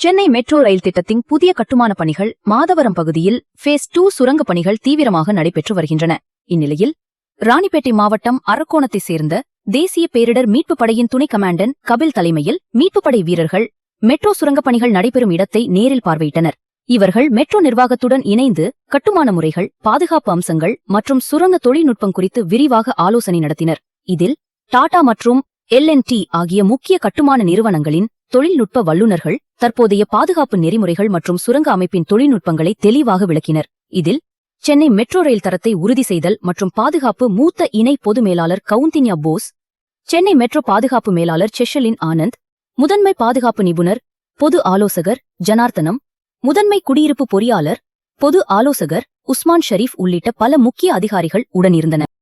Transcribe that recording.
Chennai metro rail திட்டத்தின் புதிய கட்டுமான பணிகள் மாதவரம் பகுதியில் ஃபேஸ் டூ சுரங்கப் பணிகள் தீவிரமாக நடைபெற்று வருகின்றன. இந்நிலையில் ராணிப்பேட்டை மாவட்டம் அரக்கோணத்தைச் சேர்ந்த தேசிய பேரிடர் மீட்பு படையின் துணை கமாண்டன் கபில் தலைமையில் மீட்பு படை வீரர்கள் மெட்ரோ சுரங்கப் பணிகள் நடைபெறும் இடத்தை நேரில் பார்வையிட்டனர். இவர்கள் மெட்ரோ நிர்வாகத்துடன் இணைந்து கட்டுமான முறைகள் பாதுகாப்பு அம்சங்கள் மற்றும் சுரங்க தொழில்நுட்பம் குறித்து விரிவாக ஆலோசனை நடத்தினர். இதில் டாடா மற்றும் எல் ஆகிய முக்கிய கட்டுமான நிறுவனங்களின் தொழில்நுட்ப வல்லுநர்கள் தற்போதைய பாதுகாப்பு நெறிமுறைகள் மற்றும் சுரங்க அமைப்பின் தொழில்நுட்பங்களை தெளிவாக விளக்கினர். இதில் சென்னை மெட்ரோ ரயில் தரத்தை உறுதி செய்தல் மற்றும் பாதுகாப்பு மூத்த இணை பொது மேலாளர் கவுந்தின்யா போஸ் சென்னை மெட்ரோ பாதுகாப்பு மேலாளர் செஷலின் ஆனந்த் முதன்மை பாதுகாப்பு நிபுணர் பொது ஆலோசகர் ஜனார்த்தனம் முதன்மை குடியிருப்பு பொறியாளர் பொது ஆலோசகர் உஸ்மான் ஷரீப் உள்ளிட்ட பல முக்கிய அதிகாரிகள் உடனிருந்தனர்.